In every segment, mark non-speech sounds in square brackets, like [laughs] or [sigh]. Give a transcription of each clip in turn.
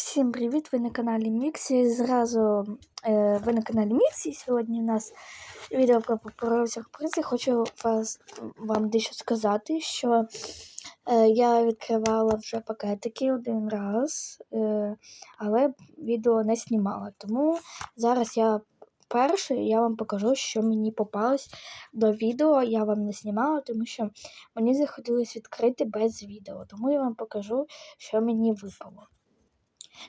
Всім привіт! Ви на каналі Міксі. Зразу е, ви на каналі Міксі. Сьогодні у нас відео про, сюрпризи. Хочу вас, вам дещо сказати, що е, я відкривала вже пакетики один раз, е, але відео не знімала. Тому зараз я перше я вам покажу, що мені попалось до відео. Я вам не знімала, тому що мені захотілося відкрити без відео. Тому я вам покажу, що мені випало.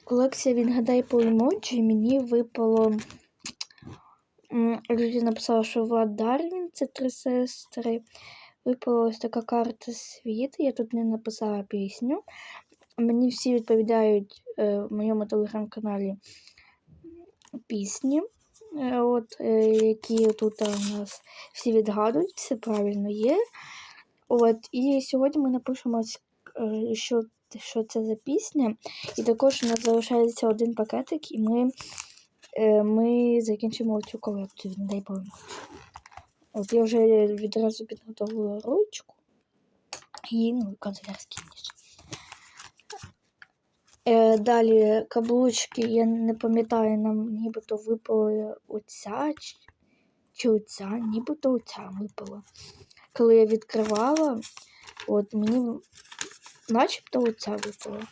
Колекція відгадай по емоджі мені випало. Люди написали, що Влад Дарвін це три сестри. Випала ось така карта світу. Я тут не написала пісню. Мені всі відповідають е, в моєму телеграм-каналі пісні, е, от, е, які тут у нас всі відгадують, все правильно є. От, і сьогодні ми напишемо, ось, що, це за пісня. І також у нас залишається один пакетик, і ми, е, ми закінчимо цю колекцію. Не дай Боже. От я вже відразу підготовила ручку і ну, канцелярський ніж. Е, далі каблучки, я не пам'ятаю, нам нібито випала оця чи оця, нібито оця випала. Коли я відкривала, от мені начебто оця випала.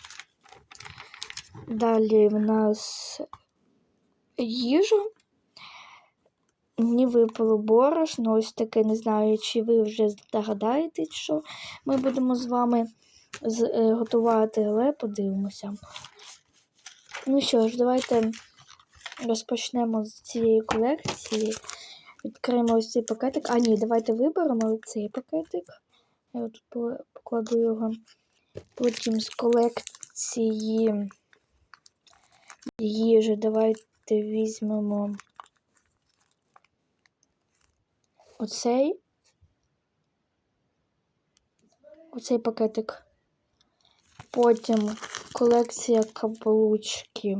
Далі в нас їжа. Мені випало борошно, ось таке, не знаю, чи ви вже здогадаєтесь, що ми будемо з вами е, готувати, але подивимося. Ну що ж, давайте розпочнемо з цієї колекції. Відкриємо ось цей пакетик. А, ні, давайте виберемо цей пакетик. Я тут покладу його. Потім з колекції їжі давайте візьмемо оцей. Оцей пакетик. Потім колекція каблучки.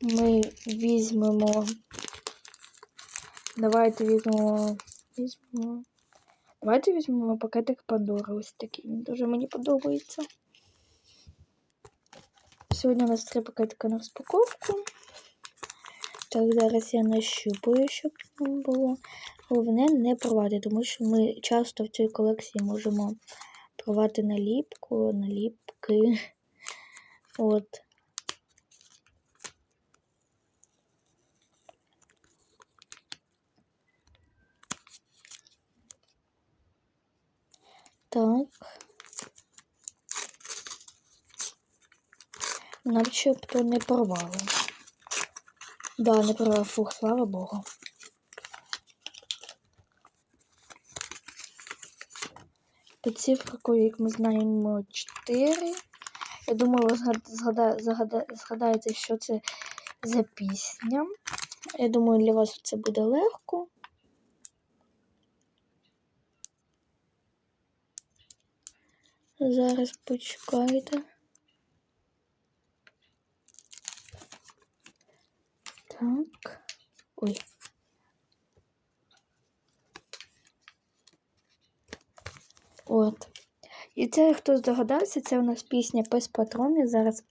Ми візьмемо. Давайте візьмемо. Візьмемо. Давайте візьмемо пакетик Пандора. Ось такий. Він дуже мені подобається. Сьогодні у нас три пакетика на розпаковку. Так, зараз я нащупаю, щоб було. Головне не порвати, тому що ми часто в цій колекції можемо порвати наліпку, наліпки. [laughs] От. Так. Начебто не порвали. Да, не порвав. Фух, слава Богу. По цифрикою, як ми знаємо, 4. Я думаю, ви. Згада... згадаєте, що це за пісня. Я думаю, для вас це буде легко. Зараз почекайте. Так. Ой. От. І це, хто здогадався, це у нас пісня Пес Патрон. Я зараз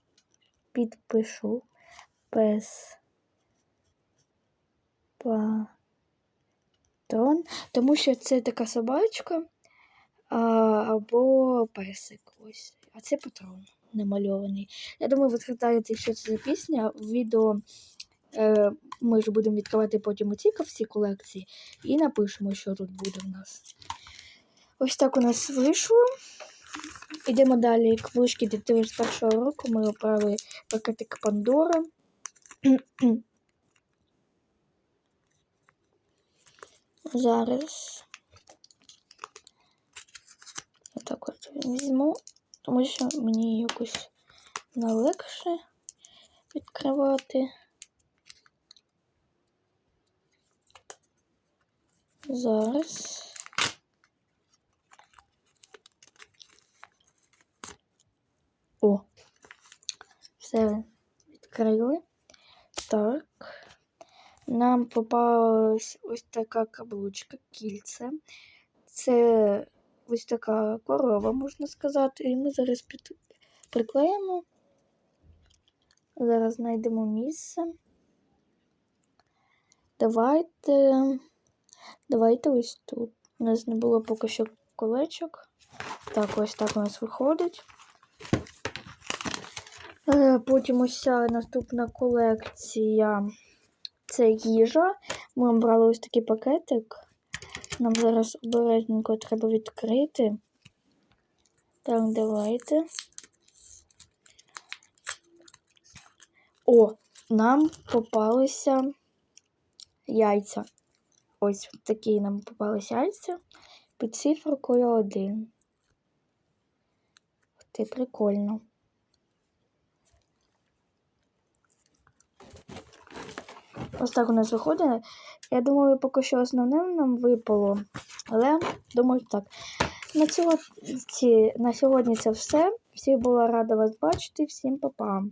підпишу Пес Патрон. Тому що це така собачка а, або песик. Ось. А це патрон намальований. Я думаю, ви згадаєте, що це за пісня. Відео е, ми ж будемо відкривати потім у ці всі колекції і напишемо, що тут буде в нас. Ось так у нас вийшло. Йдемо далі. З першого року. Ми обрали пакетик Пандора. [clears throat] Зараз. Отак от візьму, тому що мені якось налегше відкривати. Зараз. О, все відкрили. Так. Нам попалась ось така каблучка, кільце. Це ось така корова, можна сказати. І ми зараз під... приклеїмо Зараз знайдемо місце. Давайте. Давайте ось тут. У нас не було поки що колечок. Так, ось так у нас виходить. Е, Потім ось наступна колекція це їжа. Ми обрали ось такий пакетик. Нам зараз обережненько треба відкрити. Так, давайте. О, нам попалися яйця. Ось такі нам попалися яйця під цифрою 1. Ти прикольно. Ось так у нас виходить. Я думаю, поки що основним нам випало. Але думаю, так. На, цього, ці, на сьогодні це все. Всіх була рада вас бачити. Всім па-па.